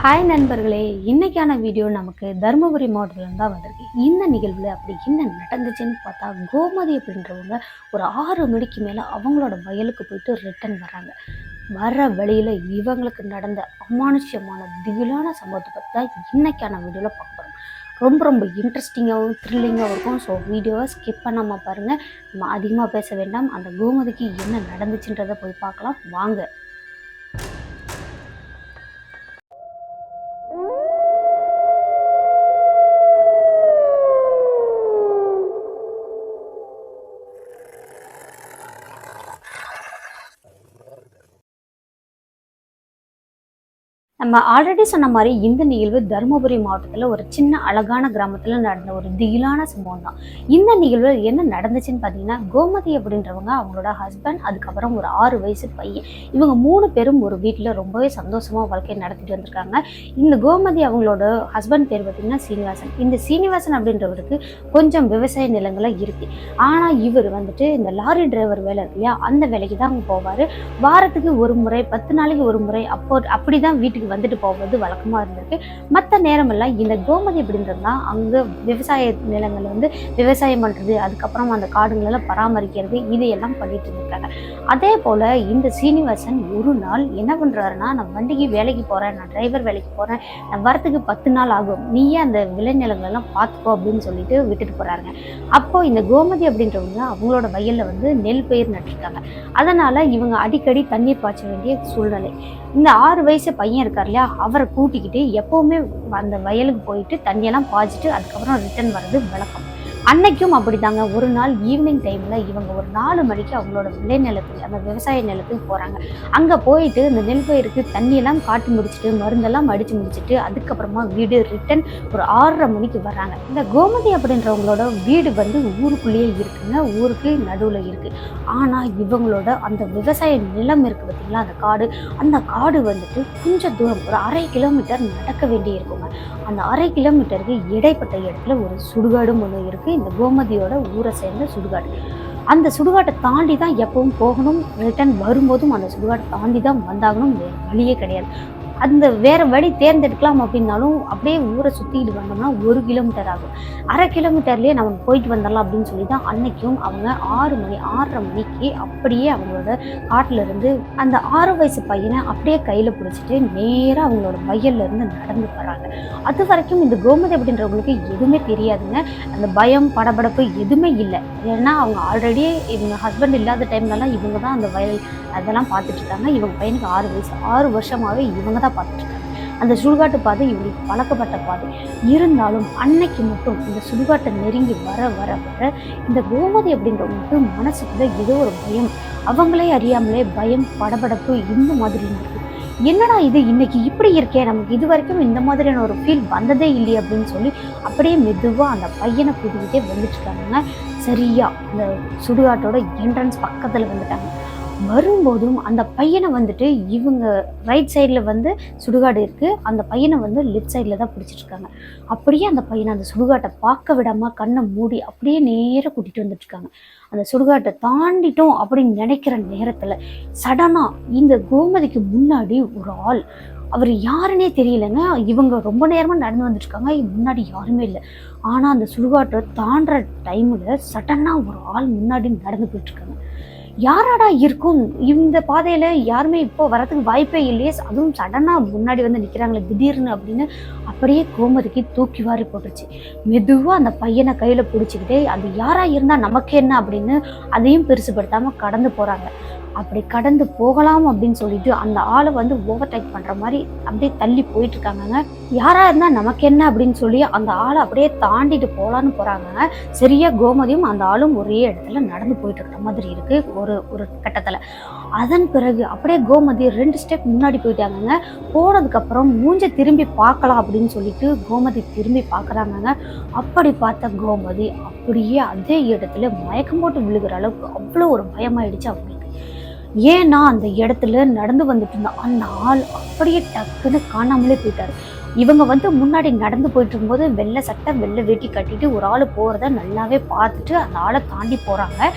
Hi நண்பர்களே இன்னைக்கான video நமக்கு தருமபுரி மாவட்டத்துலேருந்து தான் வந்திருக்கு. இந்த நிகழ்வில் அப்படி என்ன நடந்துச்சுன்னு பார்த்தா கோமதி அப்படின்றவங்க ஒரு ஆறு மணிக்கு மேலே அவங்களோட வயலுக்கு போயிட்டு ரிட்டர்ன் வராங்க வர்ற வழியில் இவங்களுக்கு நடந்த அமானுஷ்யமான திகிலான சம்பவத்தை பற்றி தான் இன்னைக்கான வீடியோவில் பார்க்க போகிறோம் ரொம்ப ரொம்ப இன்ட்ரெஸ்டிங்காகவும் த்ரில்லிங்காகவும் இருக்கும். ஸோ வீடியோவை ஸ்கிப் பண்ணாமல் பாருங்கள் நம்ம அதிகமாக பேச வேண்டாம். அந்த கோமதிக்கு என்ன நடந்துச்சுன்றதை போய் பார்க்கலாம். வாங்க. நம்ம ஆல்ரெடி சொன்ன மாதிரி இந்த நிகழ்வு தருமபுரி மாவட்டத்தில் ஒரு சின்ன அழகான கிராமத்தில் நடந்த ஒரு திகிலான சம்பவம் தான் இந்த நிகழ்வு என்ன நடந்துச்சுன்னு பார்த்தீங்கன்னா கோமதி அப்படின்றவங்க அவங்களோட ஹஸ்பண்ட் அதுக்கப்புறம் ஒரு ஆறு வயசு பையன். இவங்க மூணு பேரும் ஒரு வீட்டில் ரொம்பவே சந்தோஷமாக வாழ்க்கையை நடத்திட்டு வந்திருக்காங்க. இந்த கோமதி அவங்களோட ஹஸ்பண்ட் பேர் பார்த்தீங்கன்னா சீனிவாசன். இந்த சீனிவாசன் அப்படின்றவருக்கு கொஞ்சம் விவசாய நிலங்களாக இருக்கு. ஆனால் இவர் வந்துட்டு இந்த லாரி டிரைவர் வேலை இருக்கு இல்லையா? அந்த வேலைக்கு தான் அவங்க போவார். வாரத்துக்கு ஒரு முறை பத்து நாளைக்கு ஒரு முறை அப்போ அப்படி தான் வீட்டுக்கு வந்துட்டு போவது வழக்கமாக இருந்திருக்கு. மற்ற நேரமெல்லாம் இந்த கோமதி அப்படின்றது தான் அங்கே விவசாய நிலங்கள் வந்து விவசாயம் பண்ணுறது அதுக்கப்புறம் அந்த காடுங்களெல்லாம் பராமரிக்கிறது இதையெல்லாம் பண்ணிட்டு இருந்திருக்காங்க. அதே போல் இந்த சீனிவாசன் ஒரு நாள் என்ன பண்ணுறாருன்னா நான் வண்டிக்கு வேலைக்கு போகிறேன் நான் டிரைவர் வேலைக்கு போகிறேன் நான் வரத்துக்கு பத்து நாள் ஆகும். நீயே அந்த விளைநிலங்களெல்லாம் பார்த்துக்கோ அப்படின்னு சொல்லிட்டு விட்டுட்டு போகிறாருங்க அப்போ இந்த கோமதி அப்படின்றவங்க அவங்களோட வயலில் வந்து நெல் பயிர் நட்டிருக்காங்க அதனால் இவங்க அடிக்கடி தண்ணீர் பாய்ச்ச வேண்டிய சூழ்நிலை. இந்த ஆறு வயசு பையன் இருக்கார் இல்லையா அவரை கூட்டிக்கிட்டு எப்போவுமே அந்த வயலுக்கு போயிட்டு தண்ணியெல்லாம் பாய்ச்சிட்டு அதுக்கப்புறம் ரிட்டர்ன் வர்றது வழக்கம். அன்னைக்கும் அப்படிதாங்க. ஒரு நாள் ஈவினிங் டைமில் இவங்க ஒரு நாலு மணிக்கு அவங்களோட விளைநிலத்துக்கு அந்த விவசாய நிலத்துக்கு போகிறாங்க அங்கே போயிட்டு இந்த நெல் பயிருக்கு தண்ணியெல்லாம் காட்டி முடிச்சுட்டு மருந்தெல்லாம் அடித்து முடிச்சுட்டு அதுக்கப்புறமா வீடு ரிட்டன் ஒரு ஆறரை மணிக்கு வர்றாங்க. இந்த கோமதி அப்படின்றவங்களோட வீடு வந்து ஊருக்குள்ளேயே பார்த்திங்கன்னா ஊருக்கு நடுவில் இருக்குது ஆனால் இவங்களோட அந்த விவசாய நிலம் இருக்குது பார்த்திங்களா அந்த காடு. அந்த காடு வந்துட்டு கொஞ்சம் தூரம் ஒரு அரை கிலோமீட்டர் நடக்க வேண்டி இருக்குங்க. அந்த அரை கிலோமீட்டருக்கு இடைப்பட்ட இடத்துல ஒரு சுடுகாடும் ஒன்று இருக்குது இந்த கோமதியோட ஊரை சேர்ந்த சுடுகாடு. அந்த சுடுகாட்டை தாண்டி தான் எப்பவும் போகணும். ரிட்டர்ன் வரும்போதும் அந்த சுடுகாட்டை தாண்டி தான் வந்தாகணும். வழியே கிடையாது. அந்த வேறு வழி தேர்ந்தெடுக்கலாம் அப்படின்னாலும் அப்படியே ஊரை சுற்றிட்டு வந்தோம்னா ஒரு கிலோமீட்டர் ஆகும். அரை கிலோமீட்டர்லேயே நம்ம போயிட்டு வந்துடலாம் அப்படின்னு சொல்லி தான் அன்னைக்கும் அவங்க ஆறு மணி ஆறரை மணிக்கு அப்படியே அவங்களோட காட்டுல இருந்து அந்த ஆறு வயசு பையனை அப்படியே கையில் பிடிச்சிட்டு நேராக அவங்களோட வயல்லேருந்து நடந்து போகிறாங்க அது வரைக்கும் இந்த கோமதி அப்படின்றவங்களுக்கு எதுவுமே தெரியாதுங்க. அந்த பயம் படபடப்பு எதுவுமே இல்லை. ஏன்னா அவங்க ஆல்ரெடி இவங்க ஹஸ்பண்ட் இல்லாத டைம்லலாம் இவங்க தான் அந்த வயல் அதெல்லாம் பார்த்துட்டு இருக்காங்க. இவங்க பையனுக்கு ஆறு வயசு ஆறு வருஷமாகவே இவங்க தான் பார்த்துட்டு இருக்காங்க அந்த சுடுகாட்டு பாதை இவங்களுக்கு பழக்கப்பட்ட பாதை. இருந்தாலும் அன்னைக்கு மட்டும் இந்த சுடுகாட்டை நெருங்கி வர வர வர இந்த கோமதி அப்படின்றவங்களுக்கு மனசுக்குள்ள ஏதோ ஒரு பயம். அவங்களே அறியாமலே பயம் படபடப்பு இந்த மாதிரி இருந்திருக்கு என்னடா இது? இன்னைக்கு இப்படி இருக்கே. நமக்கு இது வரைக்கும் இந்த மாதிரியான ஒரு ஃபீல் வந்ததே இல்லையே அப்படின்னு சொல்லி அப்படியே மெதுவாக அந்த பையனை கூட்டிக்கிட்டே வந்துட்டு இருக்காங்க. சரியா அந்த சுடுகாட்டோட என்ட்ரன்ஸ் பக்கத்தில் வந்துட்டாங்க. வரும்போதும் அந்த பையனை வந்துட்டு இவங்க ரைட் சைடில் வந்து சுடுகாடு இருக்குது அந்த பையனை வந்து லெஃப்ட் சைடில் தான் பிடிச்சிட்ருக்காங்க அப்படியே அந்த பையனை அந்த சுடுகாட்டை பார்க்க விடாமல் கண்ணை மூடி அப்படியே நேராக கூட்டிகிட்டு வந்துட்டுருக்காங்க அந்த சுடுகாட்டை தாண்டிட்டோம் அப்படின்னு நினைக்கிற நேரத்தில் சடனாக இந்த கோமதிக்கு முன்னாடி ஒரு ஆள். அவர் யாருன்னே தெரியலங்க. இவங்க ரொம்ப நேரமாக நடந்து வந்துட்டுருக்காங்க முன்னாடி யாருமே இல்லை. ஆனால் அந்த சுடுகாட்டை தாண்டுற டைமில் சடனாக ஒரு ஆள் முன்னாடி நடந்து போயிட்டுருக்காங்க யாராடா இருக்கும்? இந்த பாதையில் யாருமே இப்போ வரதுக்கு வாய்ப்பே இல்லையே. அதுவும் சடனாக முன்னாடி வந்து நிற்கிறாங்களே திடீர்னு அப்படின்னு அப்படியே கோமதிக்கு தூக்கி வாரி போட்டுருச்சு. மெதுவாக அந்த பையனை கையில் பிடிச்சிக்கிட்டே அது யாராக இருந்தால் நமக்கு என்ன அப்படின்னு அதையும் பெருசுப்படுத்தாமல் கடந்து போகிறாங்க அப்படி கடந்து போகலாம் அப்படின்னு சொல்லிட்டு அந்த ஆளை வந்து ஓவர்டேக் பண்ணுற மாதிரி அப்படியே தள்ளி போயிட்டு இருக்காங்கங்க யாராக இருந்தால் நமக்கு என்ன அப்படின்னு சொல்லி அந்த ஆளை அப்படியே தாண்டிட்டு போகலான்னு போகிறாங்க சரியா கோமதியும் அந்த ஆளும் ஒரே இடத்துல நடந்து போயிட்டு இருக்கிற மாதிரி இருக்கு ஒரு ஒரு கட்டத்தில். அதன் பிறகு அப்படியே கோமதி ரெண்டு ஸ்டெப் முன்னாடி போயிட்டாங்கங்க. போனதுக்கப்புறம் மூஞ்ச திரும்பி பார்க்கலாம் அப்படின்னு சொல்லிட்டு கோமதி திரும்பி பார்க்குறாங்கங்க. அப்படி பார்த்த கோமதி அப்படியே அதே இடத்துல மயக்கம் போட்டு விழுகிற அளவுக்கு அவ்வளோ ஒரு பயமாயிடுச்சு அவங்களுக்கு ஏன்னா அந்த இடத்துல நடந்து வந்துட்டு இருந்த அந்த ஆள் அப்படியே டக்குன்னு காணாமலே போயிட்டாரு. இவங்க வந்து முன்னாடி நடந்து போயிட்டு இருக்கும்போது வெள்ளை சட்டை வெள்ளை வேட்டி கட்டிட்டு ஒரு ஆள் போகிறத நல்லாவே பார்த்துட்டு அந்த ஆளை தாண்டி போகிறாங்க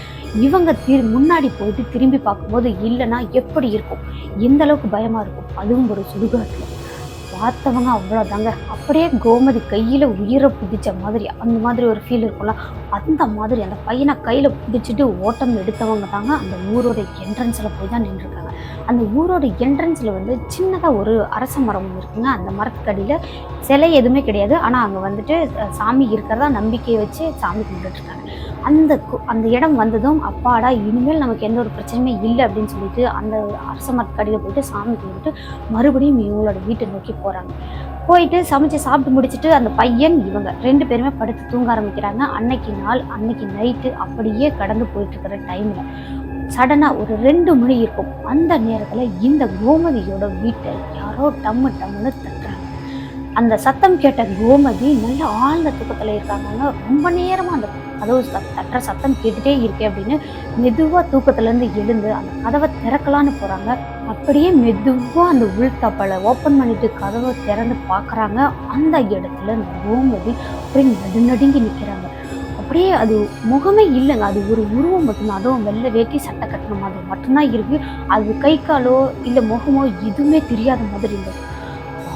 இவங்க திரு முன்னாடி போயிட்டு திரும்பி பார்க்கும்போது இல்லைன்னா எப்படி இருக்கும்? எந்த அளவுக்கு பயமாக இருக்கும்? அதுவும் ஒரு சுடுகாட்டில். பார்த்தவங்க அவ்வளோதாங்க அப்படியே கோமதி கையில் உயிரை பிடிச்ச மாதிரி அந்த மாதிரி ஒரு ஃபீல் இருக்கும்ல. அந்த மாதிரி அந்த பையனை கையில் பிடிச்சிட்டு ஓட்டம் எடுத்தவங்க தாங்க அந்த ஊரோட என்ட்ரன்ஸில் போய் தான் நின்றுருக்காங்க. அந்த ஊரோட என்ட்ரன்ஸில் வந்து சின்னதாக ஒரு அரச மரம் ஒன்று இருக்குங்க. அந்த மரத்துக்கடியில் சிலை எதுவுமே கிடையாது. ஆனால் அங்கே வந்துட்டு சாமி இருக்கிறதா நம்பிக்கையை வச்சு சாமி கும்பிட்டுருக்காங்க அந்த கு- அந்த இடம் வந்ததும் அப்பாடா இனிமேல் நமக்கு எந்த ஒரு பிரச்சனையுமே இல்லை அப்படின்னு சொல்லிட்டு அந்த அரச மரத்துக்கடியில் போயிட்டு சாமி கும்பிட்டு மறுபடியும் இவங்களோட வீட்டை நோக்கி போகிறாங்க போயிட்டு சமைச்சு சாப்பிட்டு முடிச்சுட்டு அந்த பையன் இவங்க ரெண்டு பேருமே படுத்து தூங்க ஆரம்பிக்கிறாங்க. அன்னைக்கு நாள் அன்னைக்கு நைட்டு அப்படியே கடந்து போயிட்டு இருக்கிற டைமில் சடனாக ஒரு ரெண்டு மணி இருக்கும். அந்த நேரத்தில் இந்த கோமதியோட வீட்டை யாரோ டம்மு டம்முன்னு அந்த சத்தம் கேட்ட கோமதி நல்ல ஆழ்ந்த தூக்கத்தில் இருக்காங்க ரொம்ப நேரமாக அந்த கதவு தட்டுற சத்தம் கேட்டுட்டே இருக்கே அப்படின்னு மெதுவாக தூக்கத்துலேருந்து எழுந்து அந்த கதவை திறக்கலான்னு போகிறாங்க அப்படியே மெதுவாக அந்த உள்தப்பலை ஓப்பன் பண்ணிட்டு கதவை திறந்து பார்க்குறாங்க அந்த இடத்துல அந்த கோமதி அப்படியே நடுநடுங்கி நிற்கிறாங்க அப்படியே அது முகமே இல்லைங்க. அது ஒரு உருவம் மட்டும்தான். அதுவும் வெள்ளை வேட்டி சட்டை கட்டின அது மட்டும்தான் இருக்குது அது கை காலோ இல்லை முகமோ எதுவுமே தெரியாத மாதிரி இருந்தது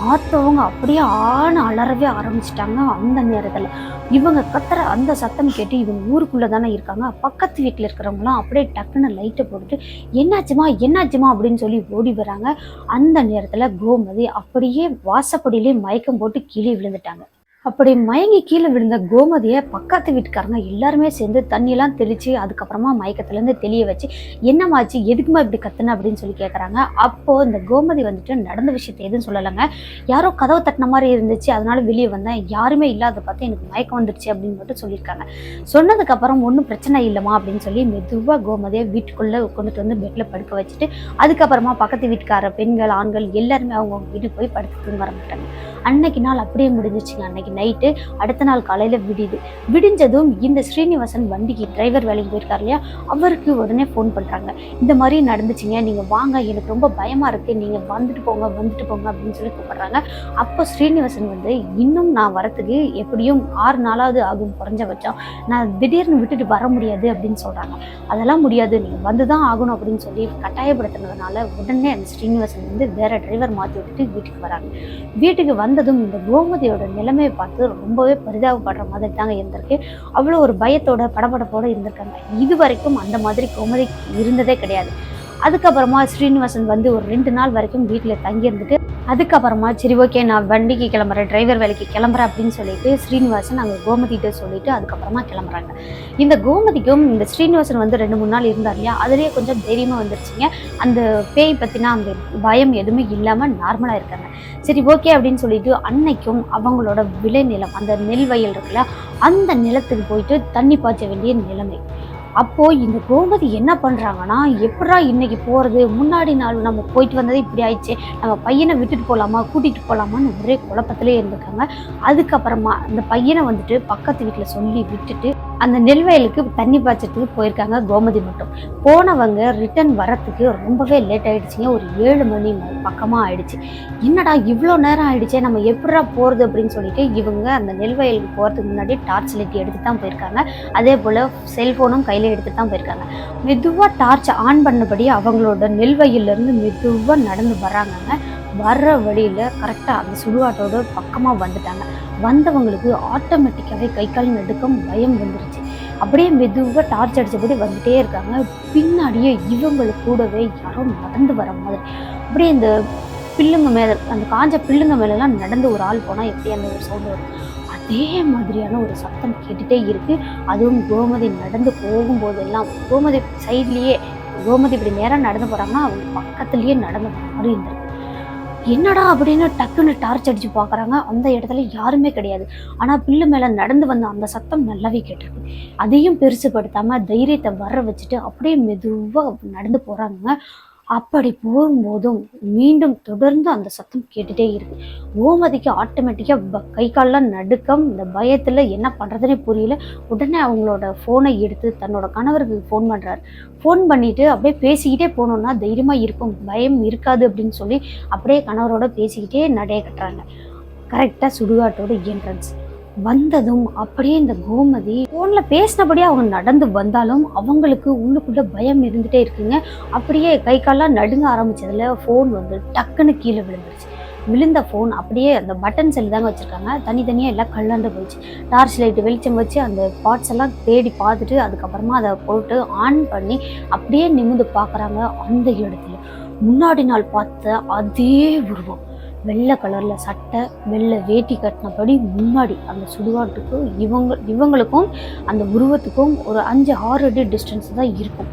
பார்த்தவங்க அப்படியே ஆண் அலறவே ஆரம்பிச்சிட்டாங்க அந்த நேரத்தில். இவங்க கத்துற அந்த சத்தம் கேட்டு இவங்க ஊருக்குள்ளே தானே இருக்காங்க. பக்கத்து வீட்டில் இருக்கிறவங்களாம் அப்படியே டக்குன்னு லைட்டை போட்டுட்டு என்னாச்சுமா என்னாச்சுமா? அப்படின்னு சொல்லி ஓடி வராங்க. அந்த நேரத்தில் கோமதி அப்படியே வாசப்படியிலே மயக்கம் போட்டு கீழே விழுந்துட்டாங்க. அப்படி மயங்கி கீழே விழுந்த கோமதியை பக்கத்து வீட்டுக்காரங்க எல்லாருமே சேர்ந்து தண்ணியெல்லாம் தெளித்து அதுக்கப்புறமா மயக்கத்துலேருந்து தெளிய வச்சு என்னமாச்சு எதுக்குமா இப்படி கத்துன? அப்படின்னு சொல்லி கேட்குறாங்க அப்போது இந்த கோமதி வந்துட்டு நடந்த விஷயத்த எதுவும் சொல்லலைங்க. யாரோ கதவை தட்டின மாதிரி இருந்துச்சு. அதனால வெளியே வந்தேன். யாருமே இல்லாத பார்த்து எனக்கு மயக்கம் வந்துடுச்சு. அப்படின்னு மட்டும் சொல்லியிருக்காங்க. சொன்னதுக்கப்புறம் ஒன்றும் பிரச்சனை இல்லைம்மா. அப்படின்னு சொல்லி மெதுவாக கோமதியை வீட்டுக்குள்ளே கொண்டுட்டு வந்து பெட்டில் படுக்க வச்சுட்டு அதுக்கப்புறமா பக்கத்து வீட்டுக்கார பெண்கள் ஆண்கள் எல்லாருமே அவங்க வீட்டுக்கு போய் படுத்து தூங்க ஆரம்பிட்டாங்க அன்னைக்கு நாள் அப்படியே முடிஞ்சிச்சுங்க. அன்னைக்கு நைட்டு அடுத்த நாள் காலையில் விடியுது விடிஞ்சதும் இந்த ஸ்ரீனிவாசன் வண்டிக்கு டிரைவர் வேலைக்கு போயிருக்கார் இல்லையா? அவருக்கு உடனே ஃபோன் பண்ணுறாங்க இந்த மாதிரி நடந்துச்சுங்க நீங்கள் வாங்க எனக்கு ரொம்ப பயமாக இருக்குது நீங்கள் வந்துட்டு போங்க வந்துட்டு போங்க அப்படின்னு சொல்லி கூப்பிட்றாங்க. அப்போ ஸ்ரீனிவாசன் வந்து இன்னும் நான் வரத்துக்கு எப்படியும் ஆறு நாளாவது ஆகும் குறைஞ்சபட்சம் நான் திடீர்னு விட்டுட்டு வர முடியாது அப்படின்னு சொல்கிறாங்க அதெல்லாம் முடியாது நீங்கள் வந்து தான் ஆகணும் அப்படின்னு சொல்லி கட்டாயப்படுத்துனதுனால உடனே அந்த ஸ்ரீனிவாசன் வந்து வேற டிரைவர் மாற்றி விட்டுட்டு வீட்டுக்கு வராங்க. வீட்டுக்கு வந்ததும் இந்த கோமதியோட நிலைமையை பார்த்து ரொம்பவே பரிதாபப்படுற மாதிரி தாங்க இருந்திருக்கு. அவ்வளோ ஒரு பயத்தோட படபடப்போட இருந்திருக்காங்க. இது வரைக்கும் அந்த மாதிரி கோமதி இருந்ததே கிடையாது. அதுக்கப்புறமா ஸ்ரீனிவாசன் வந்து ஒரு ரெண்டு நாள் வரைக்கும் வீட்டில் தங்கியிருந்துட்டு அதுக்கப்புறமா சரி ஓகே நான் வண்டிக்கு கிளம்புறேன் டிரைவர் வேலைக்கு கிளம்புறேன் அப்படின்னு சொல்லிட்டு ஸ்ரீனிவாசன் அங்கே கோமதிகிட்ட சொல்லிட்டு அதுக்கப்புறமா கிளம்புறாங்க. இந்த கோமதிக்கும் இந்த ஸ்ரீனிவாசன் வந்து ரெண்டு மூணு நாள் இருந்தார் இல்லையா? அதுலேயே கொஞ்சம் தைரியமாக வந்துருச்சுங்க. அந்த பேய் பற்றினா அந்த பயம் எதுவுமே இல்லாமல் நார்மலாக இருக்காங்க. சரி ஓகே அப்படின்னு சொல்லிட்டு அன்னைக்கும் அவங்களோட விளைநிலம் அந்த நெல் வயல் இருக்குல்ல அந்த நிலத்துக்கு போயிட்டு தண்ணி பாய்ச்ச வேண்டிய நிலைமை. அப்போது இந்த கோமதி என்ன பண்ணுறாங்கன்னா எப்படா இன்றைக்கி போகிறது முன்னாடி நாள் நம்ம போயிட்டு வந்ததே இப்படி ஆயிடுச்சு. நம்ம பையனை விட்டுட்டு போகலாமா கூட்டிகிட்டு போகலாமான்னு ஒரே குழப்பத்திலே இருந்திருக்காங்க. அதுக்கப்புறமா அந்த பையனை வந்துட்டு பக்கத்து வீட்டில் சொல்லி விட்டுட்டு அந்த நெல் வயலுக்கு தண்ணி பாய்ச்சத்துக்கு போயிருக்காங்க கோமதி மட்டும். போனவங்க ரிட்டர்ன் வரத்துக்கு ரொம்பவே லேட் ஆகிடுச்சிங்க ஒரு ஏழு மணி பக்கமாக ஆயிடுச்சு. என்னடா இவ்வளோ நேரம் ஆயிடுச்சே நம்ம எப்படா போகிறது அப்படின்னு சொல்லிட்டு இவங்க அந்த நெல் வயலுக்கு போகிறதுக்கு முன்னாடி டார்ச் லைட் எடுத்து தான் போயிருக்காங்க. அதே போல் செல்ஃபோனும் கையில் எடுத்து தான் போயிருக்காங்க. மெதுவாக டார்ச் ஆன் பண்ணபடி அவங்களோட நெல் வயல்லேருந்து மெதுவாக நடந்து வராங்கங்க வர்ற வழியில் கரெக்டாக அந்த சுடுகாட்டோட பக்கமாக வந்துட்டாங்க. வந்தவங்களுக்கு ஆட்டோமேட்டிக்காகவே கை கால் நடுக்கம் பயம் வந்துருச்சு. அப்படியே மெதுவாக டார்ச் அடித்தபடி வந்துட்டே இருக்காங்க. பின்னாடியே இவங்களுக்கு கூடவே யாரோ நடந்து வர மாதிரி. அப்படியே இந்த பில்லுங்க மேலே அந்த காஞ்ச பில்லுங்க மேலெலாம் நடந்து ஒரு ஆள் போனால் எப்படி அந்த ஒரு சவுண்டு வரும்? அதே மாதிரியான ஒரு சத்தம் கேட்டுகிட்டே இருக்குது அதுவும் கோமதி நடந்து போகும்போதெல்லாம் கோமதி சைட்லேயே கோமதி இப்படி நேராக நடந்து போகிறாங்கன்னா அவங்க பக்கத்துலேயே நடந்து போகிற மாதிரி இருந்திருக்கு. என்னடா அப்படின்னு டக்குன்னு டார்ச் அடிச்சு பார்க்குறாங்க. அந்த இடத்துல யாருமே கிடையாது. ஆனால் பில்லு மேலே நடந்து வந்த அந்த சத்தம் நல்லாவே கேட்டிருக்கு. அதையும் பெருசுப்படுத்தாமல் தைரியத்தை வர வச்சுட்டு அப்படியே மெதுவாக நடந்து போகிறாங்க அப்படி போகும்போதும் மீண்டும் தொடர்ந்து அந்த சத்தம் கேட்டுட்டே இருக்கு. கோமதிக்கு ஆட்டோமேட்டிக்காக கை காலெலாம் நடுக்கம் இந்த பயத்தில் என்ன பண்ணுறதுனே புரியல. உடனே அவங்களோட ஃபோனை எடுத்து தன்னோட கணவருக்கு ஃபோன் பண்ணுறாரு ஃபோன் பண்ணிவிட்டு அப்படியே பேசிக்கிட்டே போனோம்னா தைரியமாக இருக்கும். பயம் இருக்காது அப்படின்னு சொல்லி அப்படியே கணவரோட பேசிக்கிட்டே நடைய கட்டுறாங்க. கரெக்டாக சுடுகாட்டோட என்ட்ரன்ஸ் வந்ததும் அப்படியே இந்த கோமதி ஃபோனில் பேசினபடியே அவங்க நடந்து வந்தாலும் அவங்களுக்கு உள்ளுக்குள்ள பயம் இருந்துகிட்டே இருக்குங்க. அப்படியே கை கால்லாம் நடுங்க ஆரம்பிச்சதுல ஃபோன் வந்து டக்குன்னு கீழே விழுந்துருச்சு. விழுந்த ஃபோன் அப்படியே அந்த பட்டன் செல் தாங்க வச்சுருக்காங்க. தனித்தனியாக எல்லாம் கல்லாண்டு போயிடுச்சு. டார்ச் லைட்டு வெளிச்சம் வச்சு அந்த பார்ட்ஸ் எல்லாம் தேடி பார்த்துட்டு அதுக்கப்புறமா அதை போட்டு ஆன் பண்ணி அப்படியே நிமிந்து பார்க்குறாங்க அந்த இடத்துல. முன்னாடி நாள் பார்த்த அதே உருவம். வெள்ளை கலரில் சட்டை வெள்ளை வேட்டி கட்டினபடி முன்னாடி அந்த சுடுகாட்டுக்கும் இவங்க இவங்களுக்கும் அந்த உருவத்துக்கும் ஒரு அஞ்சு ஆறு அடி டிஸ்டன்ஸ் தான் இருக்கும்.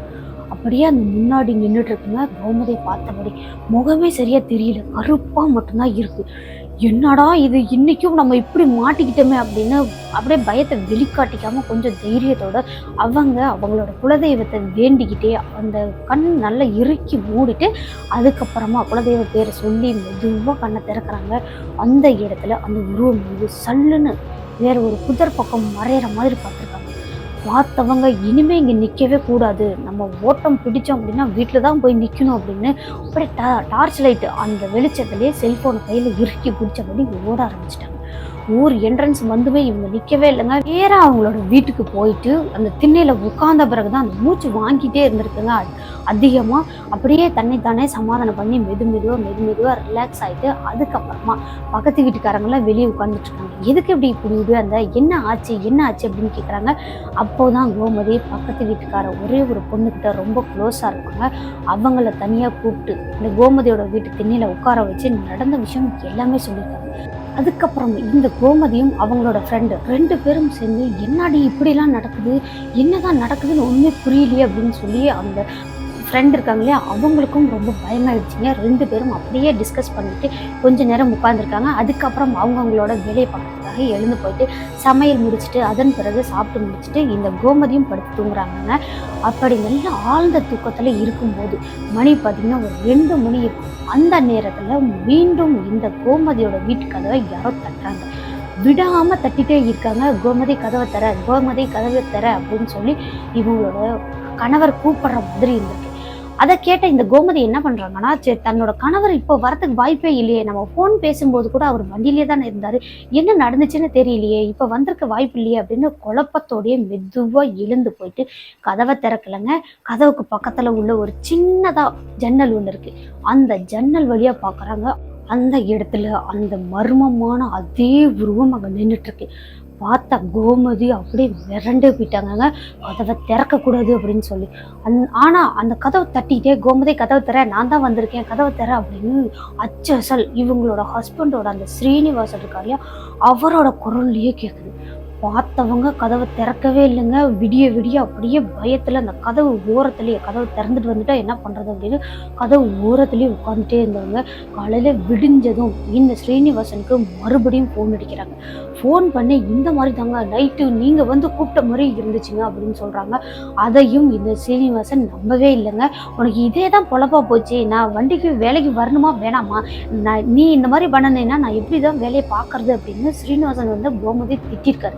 அப்படியே அந்த முன்னாடி நின்றுட்டு இருக்குங்க கோமதியை பார்த்தபடி. முகமே சரியாக தெரியல கருப்பாக மட்டும்தான் இருக்குது என்னடா இது? இன்றைக்கும் நம்ம இப்படி மாட்டிக்கிட்டோமே அப்படின்னு அப்படியே பயத்தை வெளிக்காட்டிக்காமல் கொஞ்சம் தைரியத்தோட அவங்க அவங்களோட குலதெய்வத்தை வேண்டிக்கிட்டே அந்த கண் நல்லா இறுக்கி மூடிட்டு அதுக்கப்புறமா குலதெய்வ பேரை சொல்லி மெதுவாக கண்ணை திறக்கிறாங்க. அந்த இடத்துல அந்த உருவம் மீது சல்லுன்னு வேற ஒரு புதர் பக்கம் மறையிற மாதிரி பார்த்துருக்கு. பார்த்தவங்க இனிமேல் இங்கே நிற்கவே கூடாது. நம்ம ஓட்டம் பிடிச்சோம் அப்படின்னா வீட்டில் தான் போய் நிற்கணும் அப்படின்னு. அப்படியே டா டார்ச் லைட்டு அந்த வெளிச்சத்துலேயே செல்ஃபோனை கையில் இறுக்கி பிடிச்சபடி ஓட ஆரம்பிச்சிட்டாங்க. ஊர் என்ட்ரன்ஸ் வந்துமே இவங்க நிற்கவே இல்லைங்க. நேராக அவங்களோட வீட்டுக்கு போயிட்டு அந்த திண்ணையில் உட்கார்ந்த பிறகு தான் அந்த மூச்சு வாங்கிட்டே இருந்திருக்குங்க. அதிகமாக அப்படியே தன்னைத்தானே சமாதானம் பண்ணி மெது மெதுவாக மெது மெதுவாக ரிலாக்ஸ் ஆகிட்டு அதுக்கப்புறமா பக்கத்து வீட்டுக்காரங்களாம் வெளியே உட்காந்துட்ருக்காங்க எதுக்கு இப்படி இப்படி இது அந்த என்ன ஆச்சு என்ன ஆச்சு அப்படின்னு கேட்குறாங்க அப்போதான் கோமதி பக்கத்து வீட்டுக்கார ஒரே ஒரு பொண்ணுக்கிட்ட ரொம்ப க்ளோஸாக இருப்பாங்க அவங்கள தனியாக கூப்பிட்டு இந்த கோமதியோட வீட்டு திண்ணியில் உட்கார வச்சு நடந்த விஷயம் எல்லாமே சொல்லியிருக்காங்க. அதுக்கப்புறம் இந்த கோமதியும் அவங்களோட ஃப்ரெண்டு ரெண்டு பேரும் சேர்ந்து என்னடி இப்படிலாம் நடக்குது என்னதான் நடக்குதுன்னு ஒன்றுமே புரியலையே அப்படின்னு சொல்லி அந்த ஃப்ரெண்ட் இருக்காங்க இல்லையா அவங்களுக்கும் ரொம்ப பயமாயிடுச்சுங்க. ரெண்டு பேரும் அப்படியே டிஸ்கஸ் பண்ணிவிட்டு கொஞ்ச நேரம் உட்காந்துருக்காங்க அதுக்கப்புறம் அவங்க அவங்களோட வேலையை பார்க்கறதுக்காக எழுந்து போயிட்டு சமையல் முடிச்சுட்டு அதன் பிறகு சாப்பிட்டு முடிச்சுட்டு இந்த கோமதியும் படுத்து தூங்குறாங்கங்க. அப்படி நல்ல ஆழ்ந்த தூக்கத்தில் இருக்கும்போது மணி பார்த்தீங்கன்னா ஒரு ரெண்டு மணி இருக்கும். அந்த நேரத்தில் மீண்டும் இந்த கோமதியோட வீட்டு கதவை யாரோ தட்டுறாங்க. விடாமல் தட்டிட்டே இருக்காங்க. கோமதி கதவை தர கோமதி கதவை தர அப்படின்னு சொல்லி இவங்களோட கணவர் கூப்பிடுற மாதிரி இருந்திருக்கு. அதை கேட்ட இந்த கோமதி என்ன பண்ணுறாங்கன்னா சரி தன்னோட கணவர் இப்போ வரத்துக்கு வாய்ப்பே இல்லையே. நம்ம ஃபோன் பேசும்போது கூட அவர் வண்டியிலே தானே இருந்தார். என்ன நடந்துச்சுன்னு தெரியலையே. இப்போ வந்திருக்க வாய்ப்பு இல்லையே அப்படின்னு குழப்பத்தோடையே மெதுவாக எழுந்து போயிட்டு கதவை திறக்கலைங்க. கதவுக்கு பக்கத்தில் உள்ள ஒரு சின்னதாக ஜன்னல் ஒன்று இருக்குது அந்த ஜன்னல் வழியா பார்க்குறாங்க அந்த இடத்துல அந்த மர்மமான அதே உருவம் அங்கே நின்றுட்டுருக்கு பார்த்தா கோமதி அப்படியே விரண்டு போயிட்டாங்கங்க. கதவை திறக்கக்கூடாது அப்படின்னு சொல்லி. அந் ஆனால் அந்த கதவை தட்டிக்கிட்டே கோமதி கதவை தர நான் தான் வந்திருக்கேன். கதவை தர அப்படின்னு அச்சசல் இவங்களோட ஹஸ்பண்டோட அந்த ஸ்ரீனிவாசன் இருக்கார் இல்லையா? அவரோட குரல்லையே கேட்குது பார்த்தவங்க கதவை திறக்கவே இல்லைங்க. விடிய விடிய அப்படியே பயத்தில் அந்த கதவு ஓரத்துலேயே கதவு திறந்துட்டு வந்துட்டா என்ன பண்ணுறது அப்படின்னு கதவு ஓரத்துலேயே உட்காந்துட்டே இருந்தவங்க காலையில் விடிஞ்சதும் இந்த ஸ்ரீனிவாசனுக்கு மறுபடியும் ஃபோன் அடிக்கிறாங்க. ஃபோன் பண்ணி இந்த மாதிரி தாங்க நைட்டு நீங்கள் வந்து கூப்பிட்ட மாதிரி இருந்துச்சுங்க அப்படின்னு சொல்கிறாங்க அதையும் இந்த ஸ்ரீனிவாசன் நம்பவே இல்லைங்க. உனக்கு இதே தான் பொழப்பா போச்சு. நான் வண்டிக்கு வேலைக்கு வரணுமா? வேணாமா? நான் நீ இந்த மாதிரி பண்ணனேன்னா நான் எப்படி தான் வேலையை பார்க்கறது? அப்படின்னு ஸ்ரீனிவாசன் வந்து கோமதி திட்டிருக்காரு.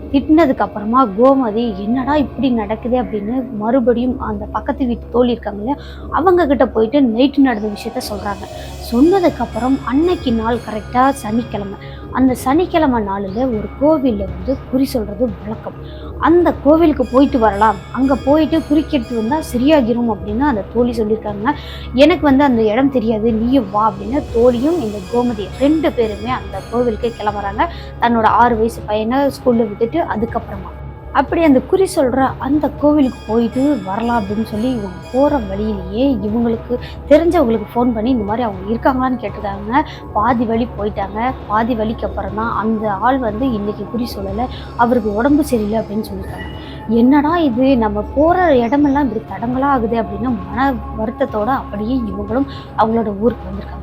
திட்டினதுக்கு அப்புறமா கோமதி என்னடா இப்படி நடக்குது? அப்படின்னு மறுபடியும் அந்த பக்கத்து வீட்டு தோழி இருக்காங்க அவங்க கிட்ட போயிட்டு நைட்டு நடந்த விஷயத்த சொல்றாங்க. சொன்னதுக்கப்புறம் அன்னைக்கு நாள் கரெக்டா சனிக்கிழமை. அந்த சனிக்கிழமை நாளில் ஒரு கோவிலில் வந்து குறி சொல்கிறது வழக்கம். அந்த கோவிலுக்கு போயிட்டு வரலாம். அங்கே போயிட்டு குறிக்கெடுத்து வந்தால் சரியாகிரும் அப்படின்னு அந்த தோழி சொல்லியிருக்காங்க. எனக்கு வந்து அந்த இடம் தெரியாது நீயும் வா அப்படின்னு தோழியும் இந்த கோமதி ரெண்டு பேருமே அந்த கோவிலுக்கு கிளம்புறாங்க. தன்னோட ஆறு வயசு பையனை ஸ்கூலில் விட்டுட்டு அதுக்கப்புறமா. அப்படி அந்த குறி சொல்கிற அந்த கோவிலுக்கு போயிட்டு வரலாம் அப்படின்னு சொல்லி இவங்க போகிற வழியிலேயே இவங்களுக்கு தெரிஞ்சவங்களுக்கு ஃபோன் பண்ணி இந்த மாதிரி அவங்க இருக்காங்களான்னு கேட்டிருக்காங்க பாதி வழி போயிட்டாங்க. பாதி வழிக்கு அப்புறம் தான் அந்த ஆள் வந்து இன்னைக்கு குறி சொல்லலை. அவருக்கு உடம்பு சரியில்லை அப்படின்னு சொல்லியிருக்காங்க என்னடா இது? நம்ம போகிற இடமெல்லாம் இப்படி தடங்களாக ஆகுது அப்படின்னு மன வருத்தத்தோடு அப்படியே இவங்களும் அவங்களோட ஊருக்கு வந்திருக்காங்க.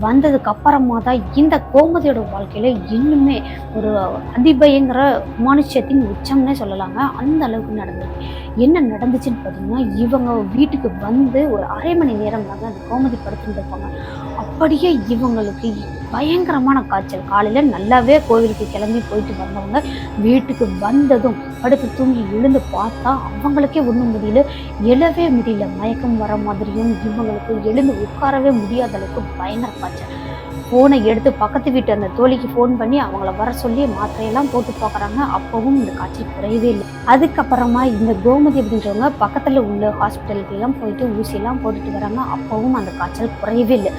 வந்ததுக்கு அப்புறமா தான் இந்த கோமதியோட வாழ்க்கையில் இன்னுமே ஒரு அதிபயங்கர மனுஷத்தின் உச்சம்னே சொல்லலாங்க. அந்த அளவுக்கு நடந்திருக்கு. என்ன நடந்துச்சுன்னு பார்த்தீங்கன்னா இவங்க வீட்டுக்கு வந்து ஒரு அரை மணி நேரம் தாங்க அந்த கோமதி படுத்துட்டு இருப்பாங்க அப்படியே இவங்களுக்கு பயங்கரமான காய்ச்சல். காலையில் நல்லாவே கோவிலுக்கு கிளம்பி போயிட்டு வந்தவங்க வீட்டுக்கு வந்ததும் படுத்து தூங்கி எழுந்து பார்த்தா அவங்களுக்கே ஒன்றும் முடியல. எழவே முடியல. மயக்கம் வர மாதிரியும் இவங்களுக்கு எழுந்து உட்காரவே முடியாத அளவுக்கு பயங்கர காய்ச்சல். ஃபோனை எடுத்து பக்கத்து வீட்டு அந்த தோழிக்கு ஃபோன் பண்ணி அவங்கள வர சொல்லி மாத்திரையெல்லாம் போட்டு பார்க்குறாங்க. அப்போவும் இந்த காய்ச்சல் குறையவே இல்லை. அதுக்கப்புறமா இந்த கோமதி அப்படின்றவங்க பக்கத்தில் உள்ள ஹாஸ்பிட்டலுக்கு எல்லாம் போயிட்டு ஊசியெல்லாம் போட்டுட்டு வராங்க. அப்போவும் அந்த காய்ச்சல் குறையவே இல்லை.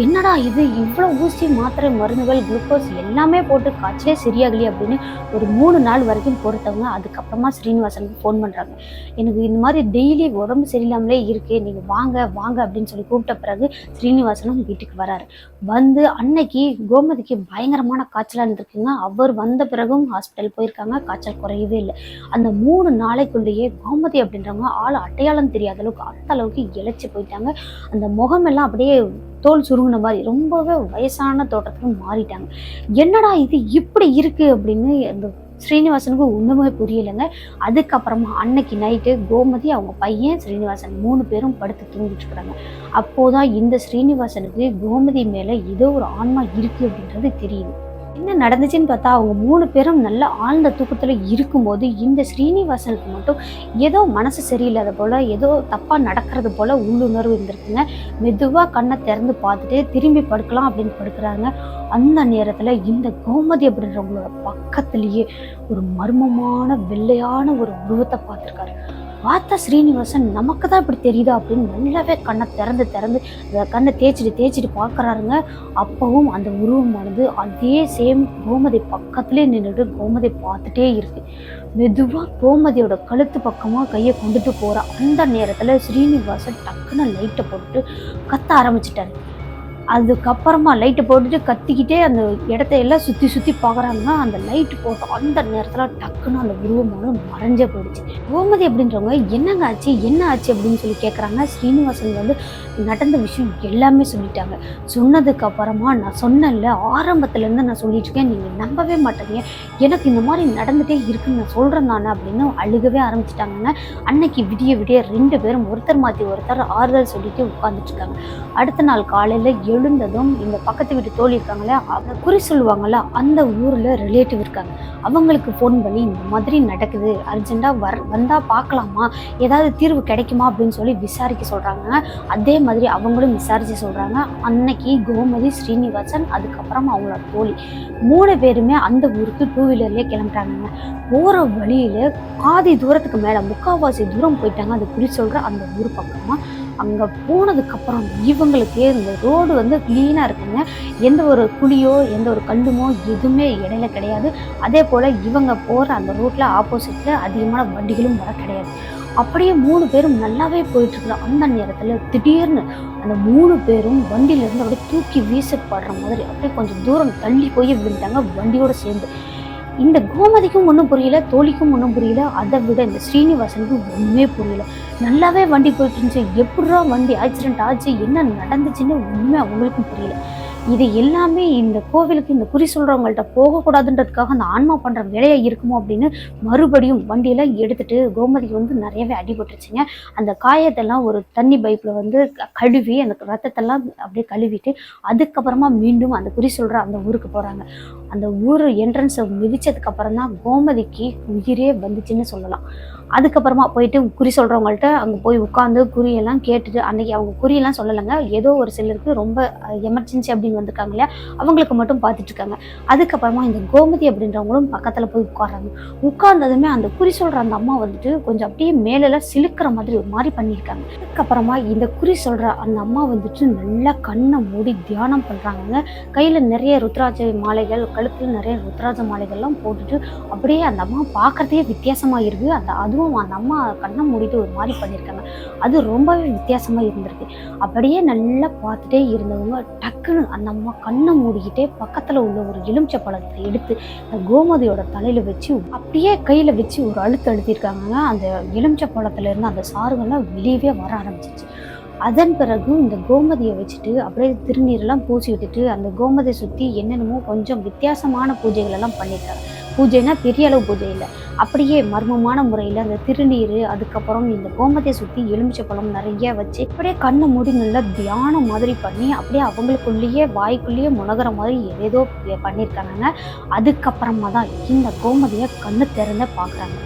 என்னடா இது? இவ்வளோ ஊசி மாத்திரை மருந்துகள் குளுக்கோஸ் எல்லாமே போட்டு காய்ச்சலே சரியாகலையே அப்படின்னு ஒரு மூணு நாள் வரைக்கும் பொறுத்தவங்க அதுக்கப்புறமா ஸ்ரீனிவாசனுக்கு ஃபோன் பண்ணுறாங்க எனக்கு இந்த மாதிரி டெய்லி உடம்பு சரியில்லாமலே இருக்கு நீங்கள் வாங்க வாங்க அப்படின்னு சொல்லி கூப்பிட்ட பிறகு ஸ்ரீனிவாசனும் வீட்டுக்கு வராரு. வந்து அன்னைக்கு கோமதிக்கு பயங்கரமான காய்ச்சலாக இருந்திருக்குங்க. அவர் வந்த பிறகும் ஹாஸ்பிட்டல் போயிருக்காங்க. காய்ச்சல் குறையவே இல்லை. அந்த மூணு நாளைக்குள்ளேயே கோமதி அப்படின்றவங்க ஆள் அடையாளம் தெரியாத அளவுக்கு அந்த அளவுக்கு இழைச்சி போயிட்டாங்க. அந்த முகமெல்லாம் அப்படியே தோல் சுருங்கின மாதிரி ரொம்பவே வயசான தோட்டத்துக்கு மாறிட்டாங்க. என்னடா இது இப்படி இருக்குது அப்படின்னு அந்த ஸ்ரீனிவாசனுக்கு ஒன்றுமே புரியலைங்க. அதுக்கப்புறமா அன்னைக்கு நைட்டு கோமதி அவங்க பையன் ஸ்ரீனிவாசன் மூணு பேரும் படுத்து தூங்கிட்டு இருக்கிறாங்க அப்போதான் இந்த ஸ்ரீனிவாசனுக்கு கோமதி மேலே ஏதோ ஒரு ஆன்மா இருக்குது அப்படின்றது தெரியுது. என்ன நடந்துச்சுன்னு பார்த்தா அவங்க மூணு பேரும் நல்ல ஆழ்ந்த தூக்கத்தில் இருக்கும்போது இந்த ஸ்ரீனிவாசனுக்கு மட்டும் ஏதோ மனசு சரியில்லாத போல் ஏதோ தப்பாக நடக்கிறது போல் உள்ளுணர்வு இருந்திருக்குங்க. மெதுவாக கண்ணை திறந்து பார்த்துட்டு திரும்பி படுக்கலாம் அப்படின்னு படுக்கிறாங்க. அந்த நேரத்தில் இந்த கோமதி அப்படின்றவங்களோட பக்கத்துலேயே ஒரு மர்மமான வெள்ளையான ஒரு உருவத்தை பார்த்துருக்காரு. பார்த்தா ஸ்ரீனிவாசன் நமக்கு தான் இப்படி தெரியுதா அப்படின்னு நல்லாவே கண்ணை திறந்து திறந்து கண்ணை தேய்ச்சிட்டு தேய்ச்சிட்டு பார்க்குறாருங்க. அப்பவும் அந்த உருவமானது அதே சேம் கோமதி பக்கத்துலேயே நின்றுட்டு கோமதி பார்த்துட்டே இருக்கு. மெதுவாக கோமதியோட கழுத்து பக்கமாக கையை கொண்டுட்டு போகிற அந்த நேரத்தில் ஸ்ரீனிவாசன் டக்குன்னு லைட்டை போட்டு கத்த ஆரம்பிச்சிட்டாரு. அதுக்கப்புறமா லைட்டை போட்டுட்டு கத்திக்கிட்டே அந்த இடத்த எல்லாம் சுற்றி சுற்றி பார்க்குறாங்கன்னா அந்த லைட்டு போட்டு அந்த நேரத்தில் டக்குன்னு அந்த உருவமான மறைஞ்சே போயிடுச்சு. கோமதி அப்படின்றவங்க என்னங்க ஆச்சு? என்ன ஆச்சு? அப்படின்னு சொல்லி கேட்குறாங்க ஸ்ரீனிவாசன் வந்து நடந்த விஷயம் எல்லாமே சொல்லிட்டாங்க. சொன்னதுக்கு அப்புறமா நான் சொன்னேன்ல ஆரம்பத்துலேருந்து நான் சொல்லிட்டு இருக்கேன். நீங்கள் நம்பவே மாட்டேங்க. எனக்கு இந்த மாதிரி நடந்துகிட்டே இருக்குன்னு நான் சொல்கிறேன் தானே அப்படின்னு அழுகவே ஆரம்பிச்சிட்டாங்கங்க. அன்னைக்கு விடிய விடிய ரெண்டு பேரும் ஒருத்தர் மாற்றி ஒருத்தர் ஆறுதல் சொல்லிட்டு உட்காந்துட்டு இருக்காங்க. அடுத்த நாள் காலையில் எழுந்ததும் இந்த பக்கத்து வீட்டு தோழி இருக்காங்களே அவங்க குறி சொல்லுவாங்கல்ல அந்த ஊரில் ரிலேட்டிவ் இருக்காங்க. அவங்களுக்கு ஃபோன் பண்ணி இந்த மாதிரி நடக்குது. அர்ஜென்ட்டாக வர் வந்தால் பார்க்கலாமா ஏதாவது தீர்வு கிடைக்குமா? அப்படின்னு சொல்லி விசாரிக்க சொல்கிறாங்க அதே மாதிரி அவங்களும் விசாரித்து சொல்கிறாங்க அன்னைக்கு கோமதி ஸ்ரீனிவாசன் அதுக்கப்புறம் அவங்களோட தோழி. மூணு பேருமே அந்த ஊருக்கு டூ வீலர்லேயே கிளம்புறாங்க போகிற வழியில் பாதி தூரத்துக்கு மேலே முக்கால்வாசி தூரம் போயிட்டாங்க. அது குறி சொல்கிற அந்த ஊர் பக்கமாக அங்கே போனதுக்கப்புறம் இவங்களுக்கு இந்த ரோடு வந்து க்ளீனாக இருக்குங்க. எந்த ஒரு குழியோ எந்த ஒரு கல்லுமோ எதுவுமே இடையில கிடையாது. அதே போல் இவங்க போகிற அந்த ரோட்டில் ஆப்போசிட்டில் அதிகமான வண்டிகளும் வர கிடையாது. அப்படியே மூணு பேரும் நல்லாவே போயிட்டு அந்த நேரத்தில் திடீர்னு அந்த மூணு பேரும் வண்டியிலேருந்து அப்படியே தூக்கி வீசப்படுற மாதிரி அப்படியே கொஞ்சம் தூரம் தள்ளி போய் விழுந்துட்டாங்க வண்டியோடு சேர்ந்து. இந்த கோமதிக்கும் ஒன்றும் புரியல தோழிக்கும் ஒன்றும் புரியல அதை விட இந்த ஸ்ரீனிவாசனுக்கு ஒன்றுமே புரியல. நல்லாவே வண்டி போயிட்டு இருந்துச்சு. எப்படா வண்டி ஆக்சிடென்ட் ஆச்சு என்ன நடந்துச்சுன்னு ஒன்றுமே அவங்களுக்கும் புரியல. இது எல்லாமே இந்த கோவிலுக்கு இந்த குறி சொல்கிறவங்கள்ட்ட போகக்கூடாதுன்றதுக்காக அந்த ஆன்மா பண்ணுற வேலையாக இருக்குமோ அப்படின்னு மறுபடியும் வண்டியெல்லாம் எடுத்துட்டு கோமதிக்கு வந்து நிறையவே அடிபட்டுருச்சுங்க. அந்த காயத்தெல்லாம் ஒரு தண்ணி பைப்பில் வந்து கழுவி அந்த ரத்தத்தெல்லாம் அப்படியே கழுவிட்டு அதுக்கப்புறமா மீண்டும் அந்த குறி சொல்கிற அந்த ஊருக்கு போகிறாங்க அந்த ஊர் என்ட்ரன்ஸை மிதித்ததுக்கப்புறம் தான் கோமதிக்கு உயிரே வந்துச்சுன்னு சொல்லலாம். அதுக்கப்புறமா போயிட்டு குறி சொல்கிறவங்கள்ட்ட அங்கே போய் உட்காந்து குறியெல்லாம் கேட்டுட்டு அன்னைக்கு அவங்க குறியெல்லாம் சொல்லலைங்க. ஏதோ ஒரு சிலருக்கு ரொம்ப எமர்ஜென்சி அப்படின்னு வந்திருக்காங்க இல்லையா? அவங்களுக்கு மட்டும் பார்த்துட்ருக்காங்க அதுக்கப்புறமா இந்த கோமதி அப்படின்றவங்களும் பக்கத்தில் போய் உட்கார்றாங்க. உட்கார்ந்ததுமே அந்த குறி சொல்கிற அந்த அம்மா வந்துட்டு கொஞ்சம் அப்படியே மேலெல்லாம் சிலுக்கிற மாதிரி ஒரு மாதிரி பண்ணியிருக்காங்க. அதுக்கப்புறமா இந்த குறி சொல்கிற அந்த அம்மா வந்துட்டு நல்லா கண்ணை மூடி தியானம் பண்ணுறாங்க கையில் நிறைய ருத்ராஜ மாலைகள் கழுத்தில் நிறைய ருத்ராஜ மாலைகள்லாம் போட்டுட்டு அப்படியே அந்த அம்மா பார்க்கறதே வித்தியாசமாக இருக்குது அந்த அதுவும் அந்த அம்மா கண்ணை மூடிட்டு ஒரு மாதிரி பண்ணியிருக்காங்க. அது ரொம்பவே வித்தியாசமாக இருந்திருக்கு. அப்படியே நல்லா பார்த்துட்டே இருந்தவங்க டக்குன்னு அந்த அம்மா கண்ணை மூடிக்கிட்டே பக்கத்தில் உள்ள ஒரு எலுமிச்சை பழத்தை எடுத்து அந்த கோமதியோட தலையில் வச்சு அப்படியே கையில் வச்சு ஒரு அழுத்து அழுத்திருக்காங்க அந்த எலுமிச்சை பழத்துலேருந்து அந்த சாறுகள்லாம் வெளியவே வர ஆரம்பிச்சிச்சு அதன் பிறகு இந்த கோமதியை வச்சுட்டு அப்படியே திருநீரெல்லாம் பூசி விட்டுட்டு அந்த கோமதியை சுற்றி என்னென்னமோ கொஞ்சம் வித்தியாசமான பூஜைகள் எல்லாம் பண்ணியிருக்காங்க. பூஜைனா பெரிய அளவு பூஜை இல்லை. அப்படியே மர்மமான முறையில் அந்த திருநீர் அதுக்கப்புறம் இந்த கோமத்தை சுற்றி எலுமிச்சை பழம் நிறைய வச்சு அப்படியே கண்ணை மூடி நல்லா தியானம் மாதிரி பண்ணி அப்படியே அவங்களுக்குள்ளேயே வாய்க்குள்ளேயே முழகிற மாதிரி ஏதேதோ பண்ணியிருக்காங்க அதுக்கப்புறமா தான் இந்த கோமதியை கண்ணு திறந்த பார்க்குறாங்க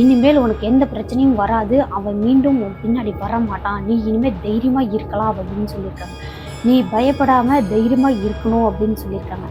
இனிமேல் உனக்கு எந்த பிரச்சனையும் வராது. அவன் மீண்டும் உன் பின்னாடி வர மாட்டான். நீ இனிமேல் தைரியமாக இருக்கலாம் அப்படின்னு சொல்லியிருக்காங்க. நீ பயப்படாம தைரியமாக இருக்கணும் அப்படின்னு சொல்லியிருக்காங்க.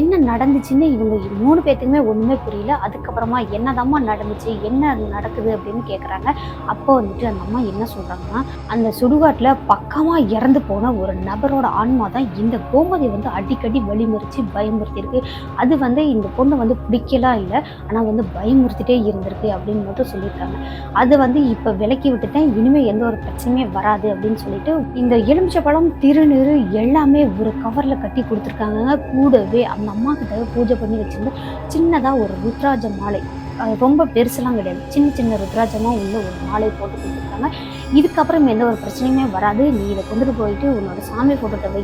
என்ன நடந்துச்சுன்னு இவங்க மூணு பேர்த்துக்குமே ஒன்றுமே புரியல. அதுக்கப்புறமா என்னதாம்மா நடந்துச்சு? என்ன நடக்குது அப்படின்னு கேட்குறாங்க அப்போ வந்துட்டு அந்த அம்மா என்ன சொல்கிறாங்கன்னா அந்த சுடுகாட்டில் பக்கமாக இறந்து போன ஒரு நபரோட ஆன்மா தான் இந்த கோமதி வந்து அடிக்கடி வழிமுறைச்சு பயமுறுத்தியிருக்கு. அது வந்து இந்த பொண்ணு வந்து பிடிக்கலாம் இல்லை ஆனால் வந்து பயமுறுத்திட்டே இருந்திருக்கு அப்படின்னு மட்டும் சொல்லியிருக்காங்க. அது வந்து இப்போ விலக்கி விட்டுட்டேன் இனிமேல் எந்த ஒரு பிரச்சனையுமே வராது அப்படின்னு சொல்லிட்டு இந்த எலுமிச்சப்பழம் திருநீறு எல்லாமே ஒரு கவரில் கட்டி கொடுத்துருக்காங்க. கூடவே அவங்க அம்மா கிட்ட பூஜை பண்ணி வச்சிருந்த சின்னதாக ஒரு ருத்ராஜ மாலை. ரொம்ப பெருசெல்லாம் கிடையாது. சின்ன சின்ன ருத்ராஜமாக உள்ள ஒரு மாலை போட்டு கொடுத்துருக்காங்க. இதுக்கப்புறம் எந்த ஒரு பிரச்சனையுமே வராது. நீ இதை கொண்டுட்டு போயிட்டு உன்னோட சாமி ஃபோட்டோட்ட வை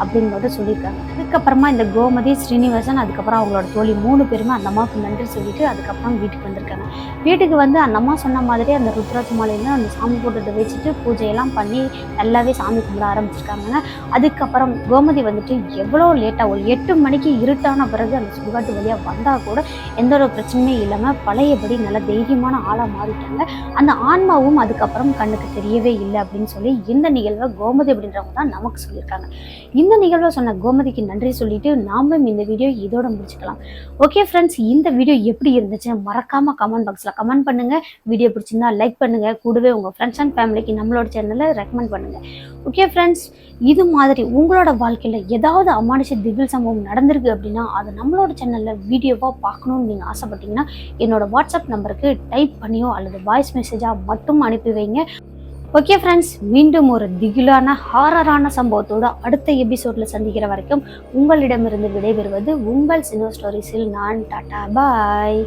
அப்படின்னு மட்டும் சொல்லியிருக்காங்க. அதுக்கப்புறமா இந்த கோமதி ஸ்ரீனிவாசன் அதுக்கப்புறம் அவங்களோட தோழி மூணு பேருமே அந்த அம்மாவுக்கு நன்றி சொல்லிட்டு அதுக்கப்புறம் வீட்டுக்கு வந்திருக்காங்க. வீட்டுக்கு வந்து அந்த அம்மா சொன்ன மாதிரி அந்த ருத்ராட்ச மாலையில அந்த சாமி ஃபோட்டோத்தை வச்சுட்டு பூஜையெல்லாம் பண்ணி நல்லாவே சாமி கும்பிட ஆரம்பிச்சிருக்காங்க அதுக்கப்புறம் கோமதி வந்துட்டு எவ்வளோ லேட்டாக ஒரு எட்டு மணிக்கு இருட்டான பிறகு அந்த சுடுகாட்டு வழியாக வந்தால் கூட எந்த ஒரு பிரச்சனையும் இல்லாமல் பழையபடி நல்ல தைரியமான ஆளாக மாறிட்டாங்க. அந்த ஆன்மாவும் அதுக்கப்புறம் கண்ணுக்கு தெரியவே இல்லை அப்படின்னு சொல்லி இந்த நிகழ்வை கோமதி அப்படின்றவங்க தான் நமக்கு சொல்லியிருக்காங்க. இந்த நிகழ்வை சொன்ன கோமதிக்கு நன்றி சொல்லிட்டு நாமும் இந்த வீடியோ இதோட முடிச்சுக்கலாம். ஓகே ஃப்ரெண்ட்ஸ் இந்த வீடியோ எப்படி இருந்துச்சு மறக்காம கமெண்ட் பாக்ஸில் கமெண்ட் பண்ணுங்க. வீடியோ பிடிச்சிருந்தா லைக் பண்ணுங்க. கூடவே உங்க ஃப்ரெண்ட்ஸ் அண்ட் ஃபேமிலிக்கு நம்மளோட சேனலை ரெக்கமெண்ட் பண்ணுங்க. ஓகே ஃப்ரெண்ட்ஸ் இது மாதிரி உங்களோட வாழ்க்கையில் ஏதாவது அமானுஷ திகில் சம்பவம் நடந்திருக்கு அப்படின்னா அதை நம்மளோட சேனலில் வீடியோவாக பார்க்கணும்னு நீங்கள் ஆசைப்பட்டீங்கன்னா என்னோட வாட்ஸ்அப் நம்பருக்கு டைப் பண்ணியோ அல்லது வாய்ஸ் மெசேஜாக மட்டும் அனுப்பி வைங்க. ஓகே ஃப்ரெண்ட்ஸ் மீண்டும் ஒரு திகிலான ஹாரரான சம்பவத்தோடு அடுத்த எபிசோடில் சந்திக்கிற வரைக்கும் உங்களிடமிருந்து விடைபெறுவது உங்கள் சினோ ஸ்டோரிஸில் நான் டாட்டா பாய்